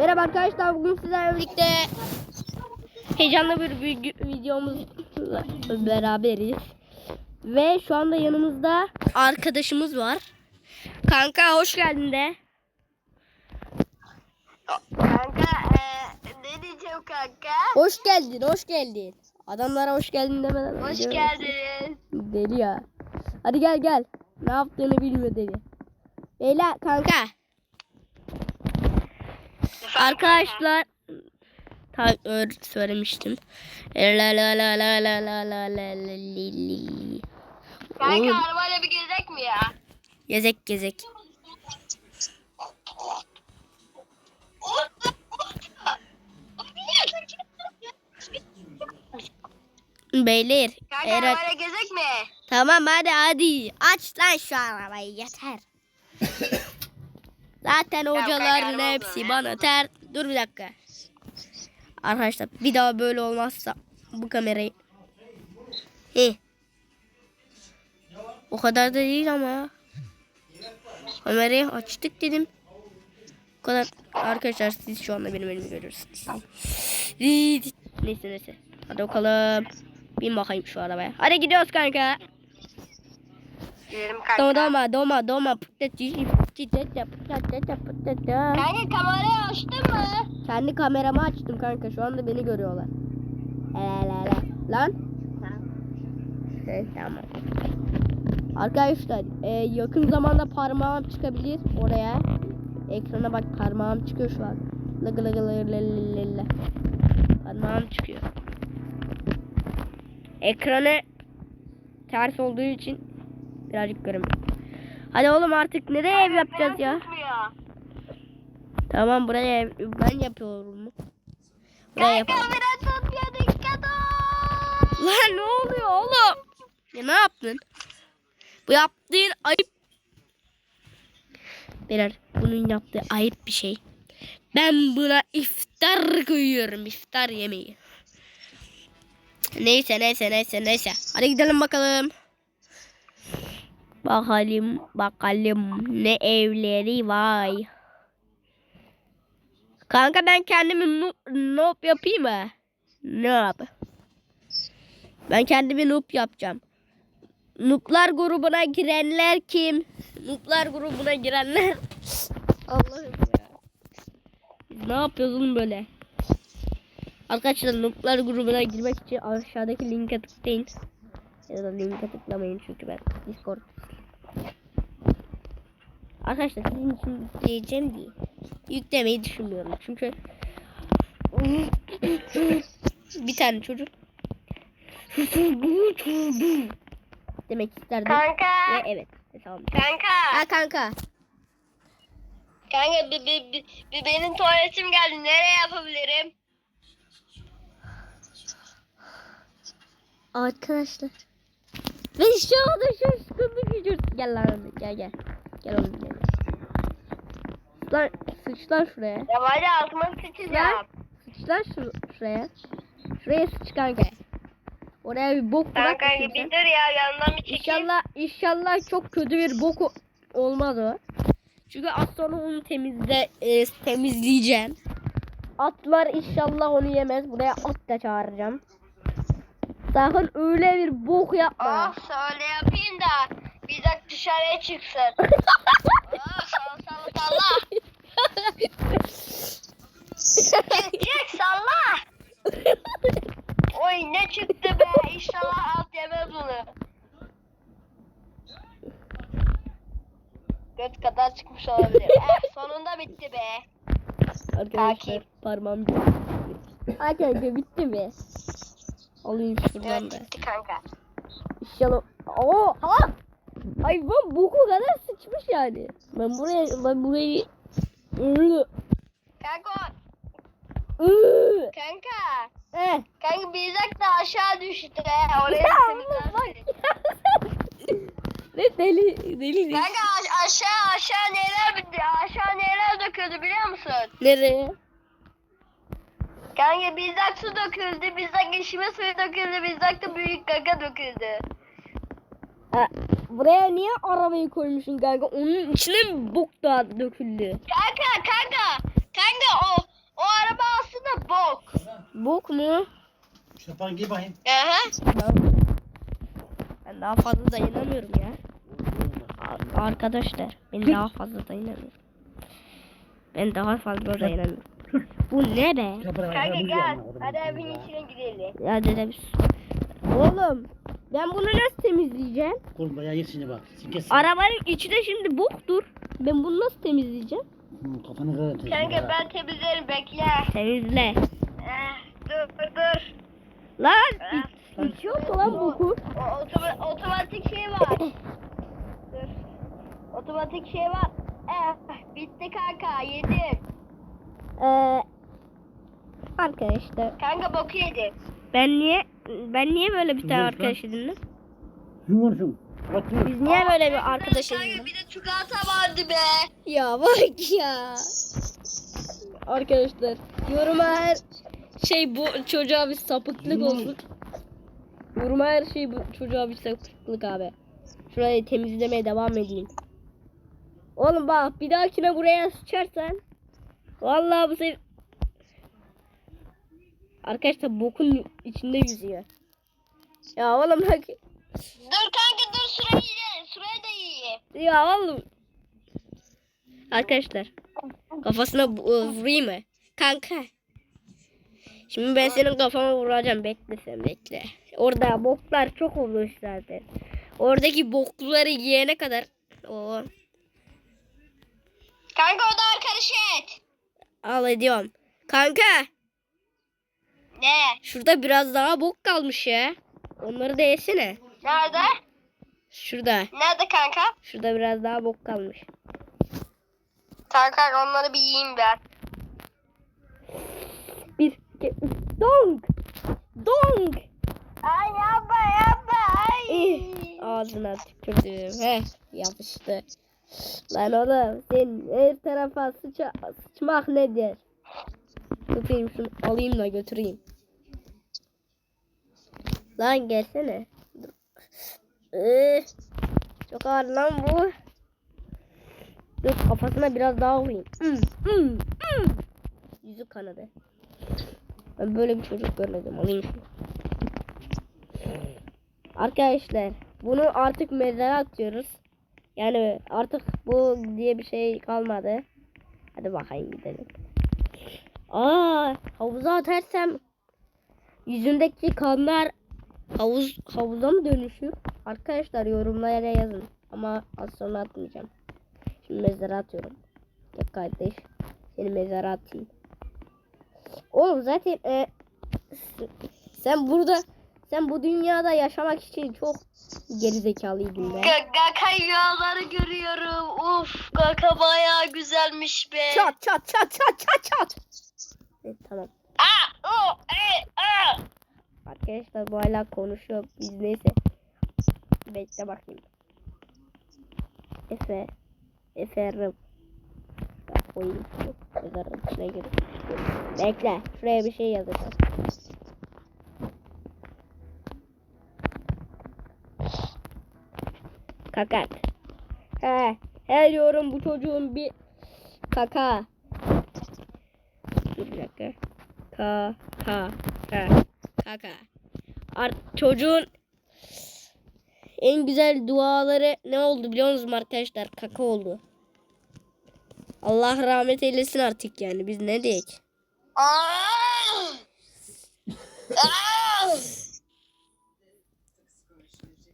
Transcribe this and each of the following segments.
Merhaba arkadaşlar bugün sizlerle birlikte heyecanlı bir vi- videomuzla beraberiz. Ve şu anda yanımızda arkadaşımız var. Kanka hoş geldin de. Kanka eee, ne diyeceğim kanka? Hoş geldin, hoş geldin. Adamlara hoş geldin demeden. Hoş geldiniz. Deli ya. Hadi gel gel. Ne yaptığını bilmiyor deli. Beyler kanka. Arkadaşlar ta söylemiştim. La la la la la la la la la li li. Kanka Oğlum. arabayla bir gezek mi ya? Gezek gezek. Beyler. Kanka eğer- arabayla gezek mi? Tamam hadi hadi. Aç lan şu arabayı yeter. Zaten hocaların araba hepsi bana ter. Dur bir dakika. Arkadaşlar bir daha böyle olmazsa bu kamerayı. He. O kadar da değil ama ya. Kamerayı açtık dedim. O kadar. Arkadaşlar siz şu anda benim elimi görüyorsunuz. Neyse neyse. Hadi bakalım. Bin bakayım şu arabaya. Hadi gidiyoruz kanka. Gidelim kanka. Doma doma doma doma. Kanka kamerayı açtın mı? Kendi kameramı açtım kanka. Şu anda beni görüyorlar. Lan. Evet, tamam. Arkadaşlar e, yakın zamanda parmağım çıkabilir oraya. Ekrana bak parmağım çıkıyor şu an. Lıgı lıgı lıgı lıgı lıgı. Parmağım çıkıyor. Ekranı ters olduğu için birazcık göremiyorum. Hadi oğlum artık nereye ev yapacağız ya? Tutmuyor. Tamam buraya ev, ben yapıyorum. Buraya yapalım. tutmuyor dikkat ol. Lan ne oluyor oğlum? Ya ne yaptın? Bu yaptığın ayıp. Beyler bunun yaptığı ayıp bir şey. Ben buna iftar koyuyorum. iftar yemeği. Neyse neyse neyse neyse. Hadi gidelim bakalım. Bakalım bakalım ne evleri var. Kanka ben kendimi noob, yapayım mı? Noob. Ben kendimi noob yapacağım. Nooblar grubuna girenler kim? Nooblar grubuna girenler. Allah'ım ya. Ne yapıyoruz oğlum böyle? Arkadaşlar nooblar grubuna girmek için aşağıdaki linke tıklayın. Ya da linke tıklamayın çünkü ben Discord. Arkadaşlar sizin için yükleyeceğim diye. Yüklemeyi düşünmüyorum çünkü bir tane çocuk demek isterdim. Kanka. Ve evet. Tamam. Kanka. Ha kanka. Kanka bir, bir, bir, bir benim tuvaletim geldi. Nereye yapabilirim? Arkadaşlar. Ve şu anda şu sıkıntı gücür. Gel lan gel gel. Gel oğlum gel. Sıç lan, sıç lan şuraya. Ya hadi altıma sıçacağım. Lan. Sıç lan şu, şuraya. Şuraya sıç kanka. Oraya bir bok bırak Kanka bir dur ya yandan bir çekil. İnşallah inşallah çok kötü bir bok olmaz o. Çünkü az sonra onu temizle e, temizleyeceğim. Atlar inşallah onu yemez. Buraya at da çağıracağım. Sakın öyle bir bok yapma. Of öyle yapayım da bir de dışarıya çıksın. of salla salla salla. Çık salla. Oy ne çıktı be İnşallah alt yemez bunu. Göt kadar çıkmış olabilir. eh, sonunda bitti be. Arkadaşlar Takip. parmağım. Arkadaşlar bitti mi? Alayım şuradan Evet da. bitti kanka. İnşallah. Oo, ha! Hayvan boku kadar sıçmış yani. Ben buraya ben burayı Kanka kanka. Eh. Kanka bir dakika aşağı düştü. Oraya Ya ne deli deli. Kanka aş- aşağı aşağı neler? Aşağı neler döküldü biliyor musun? Nereye? Kanka bizden su döküldü, bizden geçime suyu döküldü, bizden de büyük gaga döküldü. Ha, buraya niye arabayı koymuşsun kanka? Onun içine mi bok da döküldü? Kanka kanka kanka o bok mu? Şapan giy bakayım. Aha. Ben, daha fazla dayanamıyorum ya. Arkadaşlar ben daha fazla dayanamıyorum. Ben daha fazla dayanamıyorum. Bu ne be? Kanka gel. Hadi evin içine girelim. Bir sus. Oğlum ben bunu nasıl temizleyeceğim? Oğlum bayağı yer şimdi bak. Kes. Arabanın içi de şimdi boktur. Ben bunu nasıl temizleyeceğim? Hı, Kafanı kırarım. Kanka ben temizlerim bekle. Temizle. Eh, dur dur. Lan Eh, iç- içiyor mu lan boku? O, otomatik şey var. dur. Otomatik şey var. Eh, bitti kanka yedim. Ee, arkadaşlar Kanka boku yedim. ben niye ben niye böyle bir tane arkadaş edindim? Dur. Biz niye böyle bir arkadaş Kanka edindim? bir de çikolata vardı be. Ya bak ya. Arkadaşlar yoruma her şey bu çocuğa bir sapıklık olsun. Yoruma her şey bu çocuğa bir sapıklık abi. Şurayı temizlemeye devam edeyim. Oğlum bak bir dahakine buraya sıçarsan vallahi bu sefer Arkadaşlar bokun içinde yüzüyor. Ya oğlum bak Dur kanka dur sırayı ye. Sırayı da yiyeyim. Ya oğlum. Arkadaşlar. Kafasına e, vurayım mı? Kanka. Şimdi ben senin kafama vuracağım. Bekle sen bekle. Orada boklar çok olmuş zaten. Oradaki bokları yiyene kadar. Oo, Kanka o da arkadaş et. al ediyorum. Kanka. Ne? Şurada biraz daha bok kalmış ya. Onları da yesene. Nerede? Şurada. Nerede kanka? Şurada biraz daha bok kalmış. Kanka onları bir yiyeyim ben. Bir, iki, üç. Donk. Donk. Ay yapma yapma ay. İh, Ağzına tükürdüm. Heh, yapıştı. Lan oğlum sen her tarafa sıça, sıçmak nedir? Tutayım şunu alayım da götüreyim. Lan gelsene. Ih, çok ağır lan bu. Dur kafasına biraz daha vurayım. Hmm, hmm, hmm. Yüzü kanadı. Ben böyle bir çocuk görmedim. Alayım şunu. Arkadaşlar bunu artık mezara atıyoruz. Yani artık bu diye bir şey kalmadı. Hadi bakayım gidelim. Aa havuza atarsam yüzündeki kanlar havuz havuza mı dönüşür? Arkadaşlar yorumlara yazın. Ama az sonra atmayacağım. Şimdi mezara atıyorum. Ya kardeş seni mezara atayım. Oğlum zaten e, sen burada sen bu dünyada yaşamak için çok gerizekalıydın be. Kaka rüyaları görüyorum. Uf kaka bayağı güzelmiş be. Çat çat çat çat çat çat. Evet, tamam. E. Arkadaşlar bu hala konuşuyor. Biz neyse. Bekle bakayım. Efe. Efe Rım. Ben koyayım şunu. Mezarın içine gir. Bekle. Şuraya bir şey yazacağım. Kakak. He. Her yorum bu çocuğun bir kaka. Dur bir dakika. Ka ka ka kaka. Art çocuğun en güzel duaları ne oldu biliyor musunuz arkadaşlar? Kaka oldu. Allah rahmet eylesin artık yani. Biz ne diyek?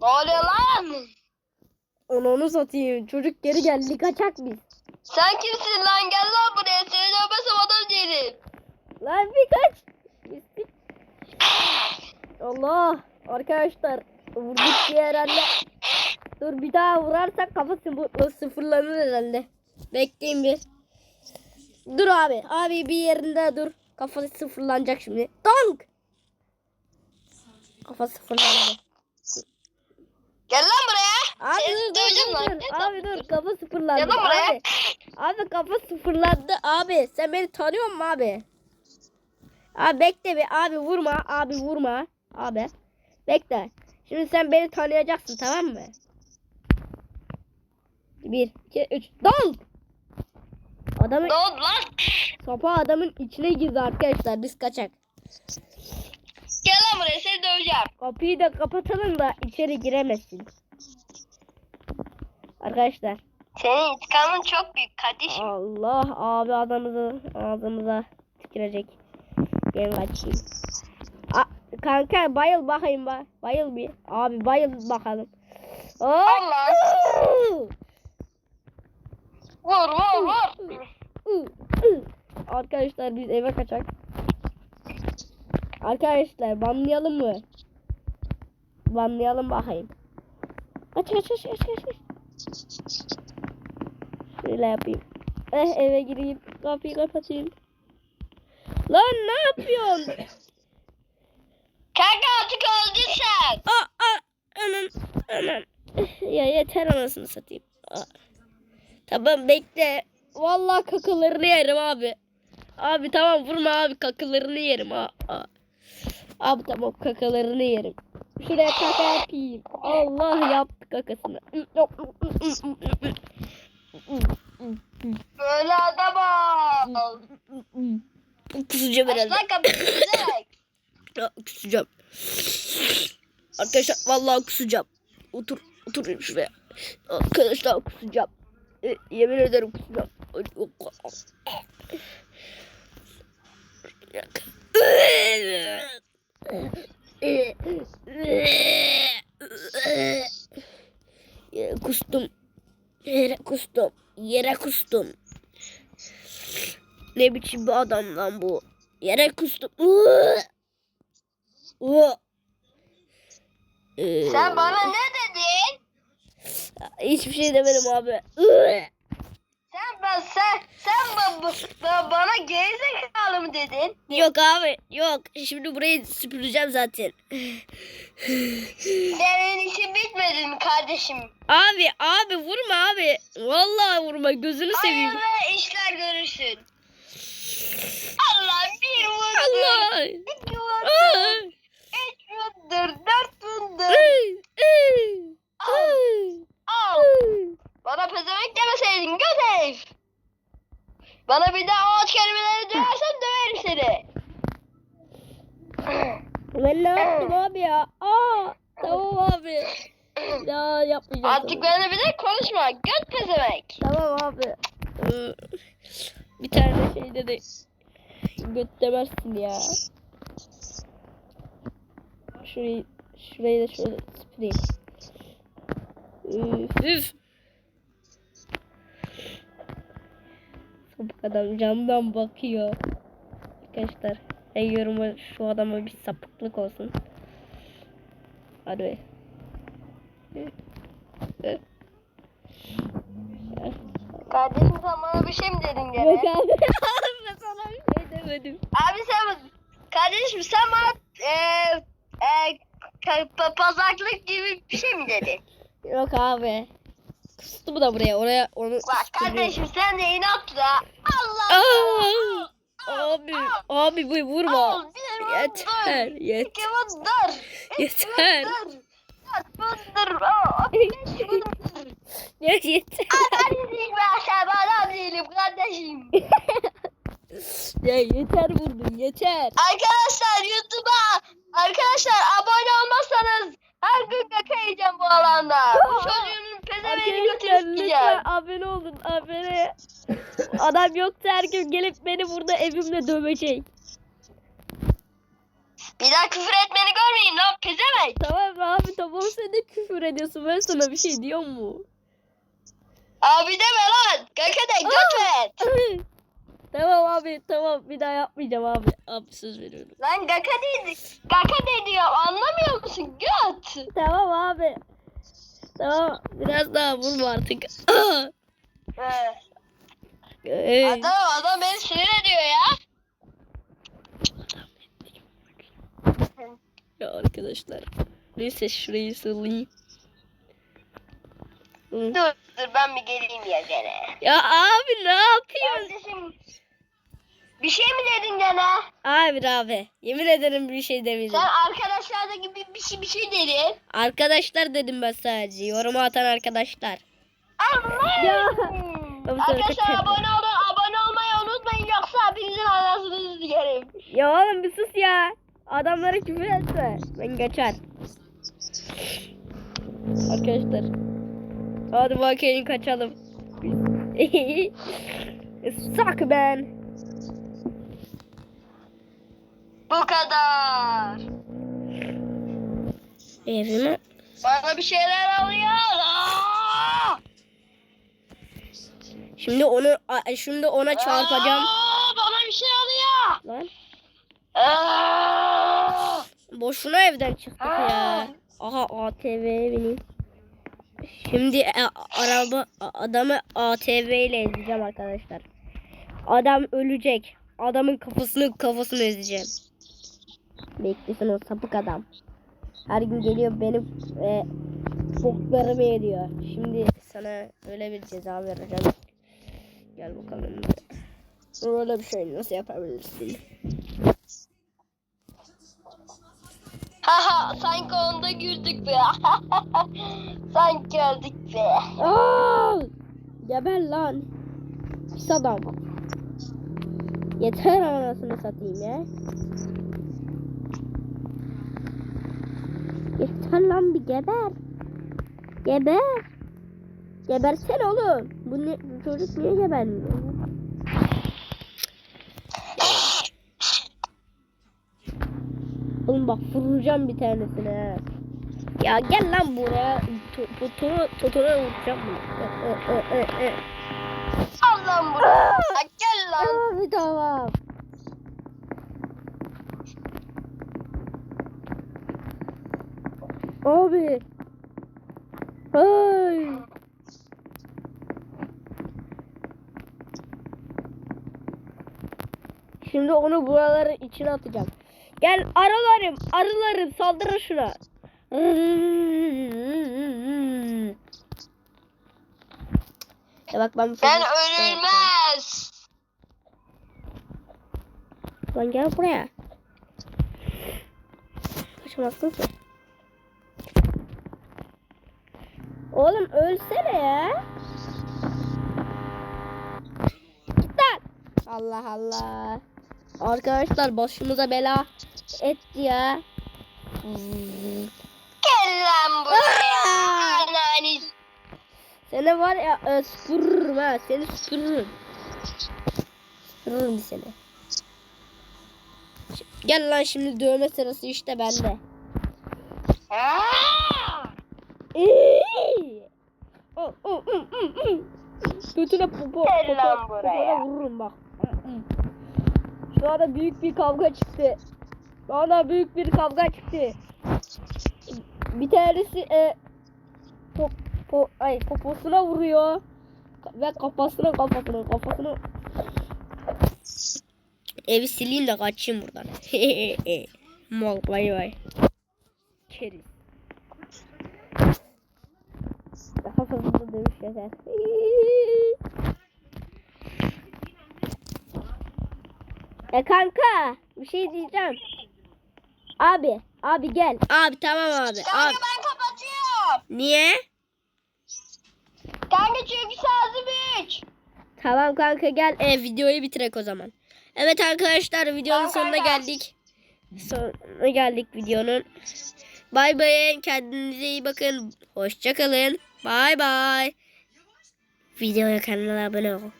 Ne oluyor lan? Onu onu satayım. Çocuk geri geldi. Kaçak biz. Sen kimsin lan? Gel lan buraya. Seni dövmesem adam değilim. Lan bir kaç. Biz bir- Allah. Arkadaşlar vurduk diye herhalde. Dur bir daha vurarsak kafa sıfır, sıfırlanır herhalde. Bekleyin bir. Dur abi. Abi bir yerinde dur. Kafası sıfırlanacak şimdi. Donk. Kafa sıfırlandı. Gel lan buraya. Abi Seni dur dur dur, dur. Abi dur kafa sıfırlandı. Gel lan buraya. Abi. abi kafa sıfırlandı abi. Sen beni tanıyor musun abi? Abi bekle bir abi vurma abi vurma abi. Bekle. Şimdi sen beni tanıyacaksın tamam mı? Bir, iki, üç. Donk. Adamın oldu lan? sopa adamın içine girdi arkadaşlar. Biz kaçak. döveceğim. Kapıyı da kapatalım da içeri giremesin. Arkadaşlar. Senin intikamın çok büyük kardeşim. Allah abi adamızı ağzımıza tükürecek. Ben kaçayım. A, kanka bayıl bakayım ba. Bayıl bir. Abi bayıl bakalım. Hop. Allah. Vur vur vur. Arkadaşlar biz eve kaçak. Arkadaşlar banlayalım mı? Banlayalım bakayım. Aç aç aç aç. aç. Şöyle yapayım. Eh eve gireyim. Kapıyı kapatayım. Lan ne yapıyorsun? Kanka artık öldün sen. Aa, aa, anam, anam. Ya yeter anasını satayım. Aa. Tamam bekle. Vallahi kakalarını yerim abi. Abi tamam vurma abi kakalarını yerim. Aa, aa. Abi tamam kakalarını yerim. Şuraya kaka yapayım. Allah yaptı kakasını. Böyle adam ol. Kusacağım herhalde. Aslan kapatacak. Kusacağım. Arkadaşlar vallahi kusacağım. Otur, oturayım şuraya. Arkadaşlar kusacağım. E, yemin ederim kusacağım. Yere kustum. Yere kustum. Yere kustum. Ne biçim bir adam lan bu? Yere kustum. Oo. Ee, Sen bana ne dedin? Hiçbir şey demedim abi. Sen ben sen sen ba, ba- ba- bana gerizekalı mı dedin? Yok abi yok. Şimdi burayı süpüreceğim zaten. Senin işin bitmedi mi kardeşim? Abi abi vurma abi. Vallahi vurma gözünü seveyim. Hayırlı işler görürsün. Allah vurdur. Dört vurdur. Ay, ay, ay, Al. ay. Bana pezevenk demeseydin göt herif. Bana bir daha at kelimeleri duyarsan döverim seni. Ben ne yaptım abi ya? Aa, tamam abi. Ya yapmayacağım. Artık benimle bir de konuşma. Göt pezevenk. Tamam abi. Ee, Bir tane şeyde de göt demezsin ya. Şurayı, şurayı da şöyle süpüreyim. Üf, üf. Sapık adam camdan bakıyor. Arkadaşlar her yoruma şu adama bir sapıklık olsun. Hadi. Üf. Kardeşim sen bana bir şey mi dedin gene? Yok abi. ben sana bir demedim. Abi sen kardeşim sen bana eee e, pa- pazarlık gibi bir şey mi dedin? Yok abi. Kustu mu da buraya? Oraya onu Bak kardeşim sen de inat da. Allah Aa! Abi, abi bu vurma. Al, bir vurdur. Yeter, yeter. İki vurdur. Üç Yeter. Aa. Ya yeter. Ben sen bana değilim kardeşim. Ya yeter vurdun yeter. Arkadaşlar YouTube'a arkadaşlar abone olmazsanız her gün kaka yiyeceğim bu alanda. Bu çocuğun Arkadaşlar götürüp lütfen abone olun abone. Adam yoksa her gün gelip beni burada evimde dövecek. Bir daha küfür etmeni görmeyeyim lan pezevenk. Tamam abi tamam sen de küfür ediyorsun ben sana bir şey diyor mu? Abi deme lan. Kaka de göt et. tamam abi tamam bir daha yapmayacağım abi. Abi söz veriyorum. Lan kaka dedi. Kaka de diyor anlamıyor musun göt? Tamam abi. Tamam biraz daha vurma artık. Ee, Hey. adam, adam beni sinir ediyor ya. Ya arkadaşlar. Neyse şurayı sılayım. Dur dur ben bir geleyim ya gene. Ya abi ne yapıyorsun? Kardeşim bir şey mi dedin gene? Abi abi yemin ederim bir şey demedim. Sen arkadaşlarda gibi bir şey bir şey dedin. Arkadaşlar dedim ben sadece. Yoruma atan arkadaşlar. Arkadaşlar abone olun, abone olmayı unutmayın yoksa hepinizin anasını yerim. Ya oğlum bir sus ya. adamlara küfür etme. Ben geçer. Arkadaşlar. Hadi bakayım kaçalım. Suck man. Bu kadar. Evime. Bana bir şeyler alıyor. Aa! Şimdi onu a- şimdi ona çarpacağım. Aa, bana bir şey alıyor. Lan. Aa! Boşuna evden çıktık ya. Aha ATV'ye bineyim. Şimdi e, araba adamı ATV ile ezeceğim arkadaşlar. Adam ölecek. Adamın kafasını kafasını ezeceğim. Beklesin o sapık adam. Her gün geliyor benim e, boklarımı ediyor. Şimdi sana öyle bir ceza vereceğim. Gel bakalım. Öyle bir şey nasıl yapabilirsin? Haha sanki onda güldük be. sanki öldük be. Aa! Geber lan. Pis adam. Yeter anasını satayım ya. Yeter lan bir geber. Geber. Gebersen oğlum. Bu, ne, bu çocuk niye gebermiyor? Oğlum bak vuracağım bir tanesine. Ya gel lan buraya. Totona totona vuracağım bunu. Ö, ö, ö, ö, ö. Al lan buraya. Gel lan. Abi tamam. Abi. Ay. Şimdi onu buraları içine atacağım. Gel arılarım, arılarım saldırın şuna. Ya bak ben Ben ölülmez. Lan gel buraya. Kaçamazsın ki. Oğlum ölsene ya. Git lan. Allah Allah. Arkadaşlar başımıza bela etti ya. Gel lan buraya. Anani. Seni var ya e, süpürürüm ha. Seni süpürürüm. Süpürürüm seni. Gel lan şimdi dövme sırası işte bende. Aa! İyi. Oh, oh, mm, mm, mm. Götüne popo, popo, popona vururum bak. Şu anda büyük bir kavga çıktı. Şu anda büyük bir kavga çıktı. Bir tanesi e, po, po, ay, poposuna vuruyor. Ve kafasına kafasına kafasına. Evi sileyim de kaçayım buradan. Mal vay vay. Keriz. Daha fazla dövüş yeter. E kanka bir şey diyeceğim. Abi, abi gel. Abi tamam abi. Abi. Kanka ben kapatıyorum. Niye? Kanka çünkü sazı biç. Tamam kanka gel. E, videoyu bitirek o zaman. Evet arkadaşlar videonun Tamam sonuna kanka. geldik. Sonuna geldik videonun. Bay bay. Kendinize iyi bakın. Hoşça kalın. Bay bay. Videoya kanala abone ol.